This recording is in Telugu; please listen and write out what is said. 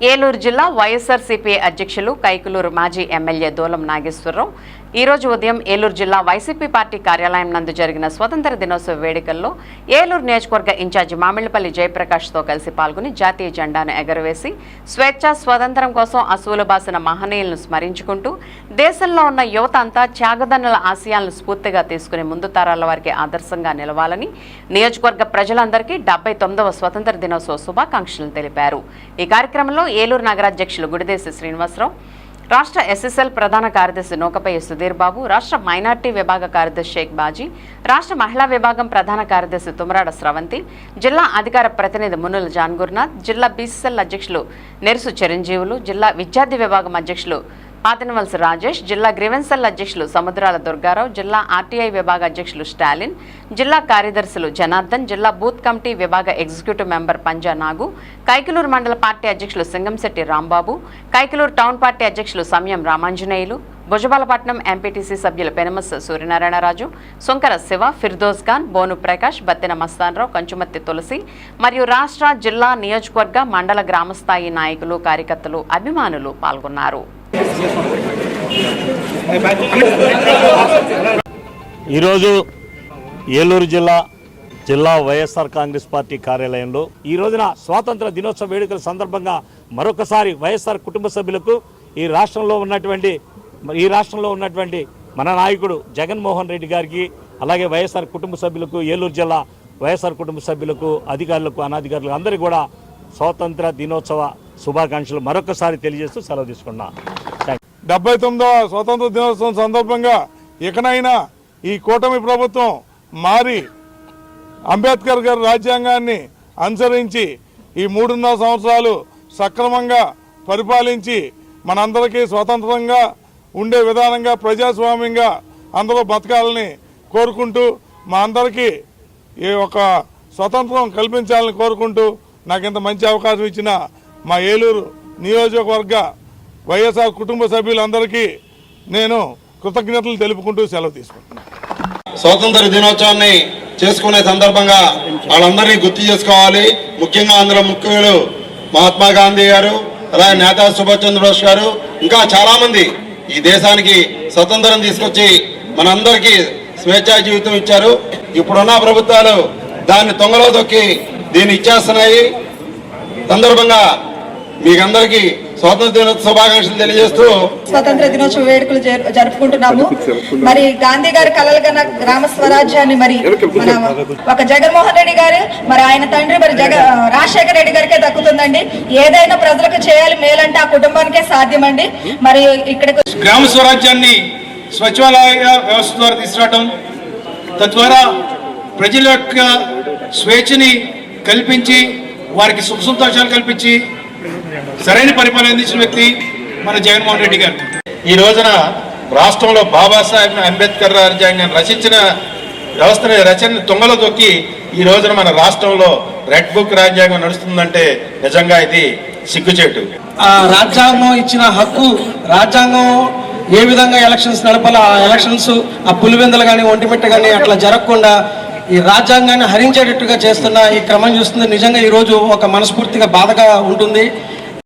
ఏలూరు జిల్లా వైఎస్ఆర్సీపీ అధ్యక్షులు కైకులూరు మాజీ ఎమ్మెల్యే దూలం నాగేశ్వరరావు ఈ రోజు ఉదయం ఏలూరు జిల్లా వైసీపీ పార్టీ కార్యాలయం నందు జరిగిన స్వతంత్ర దినోత్సవ వేడుకల్లో ఏలూరు నియోజకవర్గ ఇన్ఛార్జి మామిళ్ళపల్లి జయప్రకాష్తో కలిసి పాల్గొని జాతీయ జెండాను ఎగరవేసి స్వేచ్ఛ స్వతంత్రం కోసం అసువులు బాసిన మహనీయులను స్మరించుకుంటూ దేశంలో ఉన్న యువత అంతా త్యాగదన్నుల ఆశయాలను స్ఫూర్తిగా తీసుకుని ముందు తరాల వారికి ఆదర్శంగా నిలవాలని నియోజకవర్గ ప్రజలందరికీ డెబ్బై తొమ్మిదవ స్వతంత్ర దినోత్సవ శుభాకాంక్షలు తెలిపారు. ఈ కార్యక్రమంలో ఏలూరు నగరాధ్యక్షులు గుడిదేశి శ్రీనివాసరావు రాష్ట్ర ఎస్ఎస్ఎల్ ప్రధాన కార్యదర్శి నూకపయ్య సుధీర్ బాబు రాష్ట్ర మైనార్టీ విభాగ కార్యదర్శి షేక్ బాజీ రాష్ట్ర మహిళా విభాగం ప్రధాన కార్యదర్శి తుమరాడ స్రవంతి జిల్లా అధికార ప్రతినిధి మునుల జాన్గుర్నాథ్ జిల్లా బీసీసీఎల్ అధ్యక్షులు నెరుసు చిరంజీవులు జిల్లా విద్యార్థి విభాగం అధ్యక్షులు పాతినవలసి రాజేష్ జిల్లా గ్రీవెన్సల్ అధ్యక్షులు సముద్రాల దుర్గారావు జిల్లా ఆర్టీఐ విభాగ అధ్యక్షులు స్టాలిన్ జిల్లా కార్యదర్శులు జనార్దన్ జిల్లా బూత్ కమిటీ విభాగ ఎగ్జిక్యూటివ్ మెంబర్ పంజా నాగు కైకలూరు మండల పార్టీ అధ్యక్షులు సింగంశెట్టి రాంబాబు కైకలూరు టౌన్ పార్టీ అధ్యక్షులు సమయం రామాంజనేయులు భుజబలపట్నం ఎంపీటీసీ సభ్యులు పెనమస్ సూర్యనారాయణరాజు సుంకర శివ ఫిర్దోస్ ఖాన్ బోను ప్రకాష్ బత్తిన మస్తాన్రావు కంచుమత్తి తులసి మరియు రాష్ట్ర జిల్లా నియోజకవర్గ మండల గ్రామస్థాయి నాయకులు కార్యకర్తలు అభిమానులు పాల్గొన్నారు. ఈరోజు ఏలూరు జిల్లా జిల్లా వైఎస్ఆర్ కాంగ్రెస్ పార్టీ కార్యాలయంలో ఈ రోజున స్వాతంత్ర దినోత్సవ వేడుకల సందర్భంగా మరొకసారి వైఎస్ఆర్ కుటుంబ సభ్యులకు ఈ రాష్ట్రంలో ఉన్నటువంటి ఈ రాష్ట్రంలో ఉన్నటువంటి మన నాయకుడు జగన్మోహన్ రెడ్డి గారికి అలాగే వైఎస్ఆర్ కుటుంబ సభ్యులకు ఏలూరు జిల్లా వైఎస్ఆర్ కుటుంబ సభ్యులకు అధికారులకు అనాధికారులకు అందరికీ కూడా స్వాతంత్ర దినోత్సవ శుభాకాంక్షలు మరొకసారి తెలియజేస్తూ సెలవు తీసుకున్నా. డెబ్బై తొమ్మిదవ స్వతంత్ర దినోత్సవం సందర్భంగా ఇకనైనా ఈ కూటమి ప్రభుత్వం మారి అంబేద్కర్ గారి రాజ్యాంగాన్ని అనుసరించి ఈ మూడున్నర సంవత్సరాలు సక్రమంగా పరిపాలించి మనందరికీ స్వతంత్రంగా ఉండే విధానంగా ప్రజాస్వామ్యంగా అందరూ బతకాలని కోరుకుంటూ మా అందరికీ ఈ ఒక స్వతంత్రం కల్పించాలని కోరుకుంటూ నాకు ఇంత మంచి అవకాశం ఇచ్చిన మా ఏలూరు నియోజకవర్గ వైఎస్ఆర్ కుటుంబ సభ్యులందరికీ నేను కృతజ్ఞతలు తెలుపుకుంటూ సెలవు తీసుకుంటున్నాను. స్వాతంత్ర దినోత్సవాన్ని చేసుకునే సందర్భంగా వాళ్ళందరినీ గుర్తు చేసుకోవాలి. ముఖ్యంగా అందులో ముఖ్యులు మహాత్మా గాంధీ గారు అలాగే నేతాజీ సుభాష్ చంద్రబోస్ గారు ఇంకా చాలామంది ఈ దేశానికి స్వతంత్రం తీసుకొచ్చి మనందరికీ స్వేచ్ఛా జీవితం ఇచ్చారు. ఇప్పుడున్న ప్రభుత్వాలు దాన్ని తొంగలో తొక్కి దీన్ని ఇచ్చేస్తున్నాయి. సందర్భంగా మీకందరికీ స్వాతంత్ర దినోత్సవ శుభాకాంక్షలు తెలియజేస్తూ స్వతంత్ర దినోత్సవ వేడుకలు జరు- జరుపుకుంటున్నాము. మరి గాంధీ గారి కలలు కన్న గ్రామ స్వరాజ్యాన్ని మరి మన ఒక జగన్మోహన్ రెడ్డి గారు మరి ఆయన తండ్రి మరి జగ రాజశేఖర రెడ్డి గారికే దక్కుతుందండి. ఏదైనా ప్రజలకు చేయాలి మేలంటే ఆ కుటుంబానికే సాధ్యమండి. మరి ఇక్కడికి గ్రామ స్వరాజ్యాన్ని స్వచ్ఛాలయ వ్యవస్థ ద్వారా తీసుకురావటం తద్వారా ప్రజల యొక్క స్వేచ్ఛని కల్పించి వారికి సుఖ సంతోషాలు కల్పించి సరైన పరిపాలన అందించిన వ్యక్తి మన జగన్మోహన్ రెడ్డి గారు. ఈ రోజున రాష్ట్రంలో బాబాసాహెబ్ అంబేద్కర్ రాజ్యాంగాన్ని రచించిన వ్యవస్థని రచన తొంగలో తొక్కి ఈ రోజున మన రాష్ట్రంలో రెడ్ బుక్ రాజ్యాంగం నడుస్తుందంటే నిజంగా ఇది సిగ్గుచేటు. ఆ రాజ్యాంగం ఇచ్చిన హక్కు రాజ్యాంగం ఏ విధంగా ఎలక్షన్స్ నడపాలో ఆ ఎలక్షన్స్ ఆ పులివెందలు కానీ ఒంటిమిట్ట కానీ అట్లా జరగకుండా ఈ రాజ్యాంగాన్ని హరించేటట్టుగా చేస్తున్న ఈ క్రమం చూస్తుంది నిజంగా ఈరోజు ఒక మనస్ఫూర్తిగా బాధగా ఉంటుంది.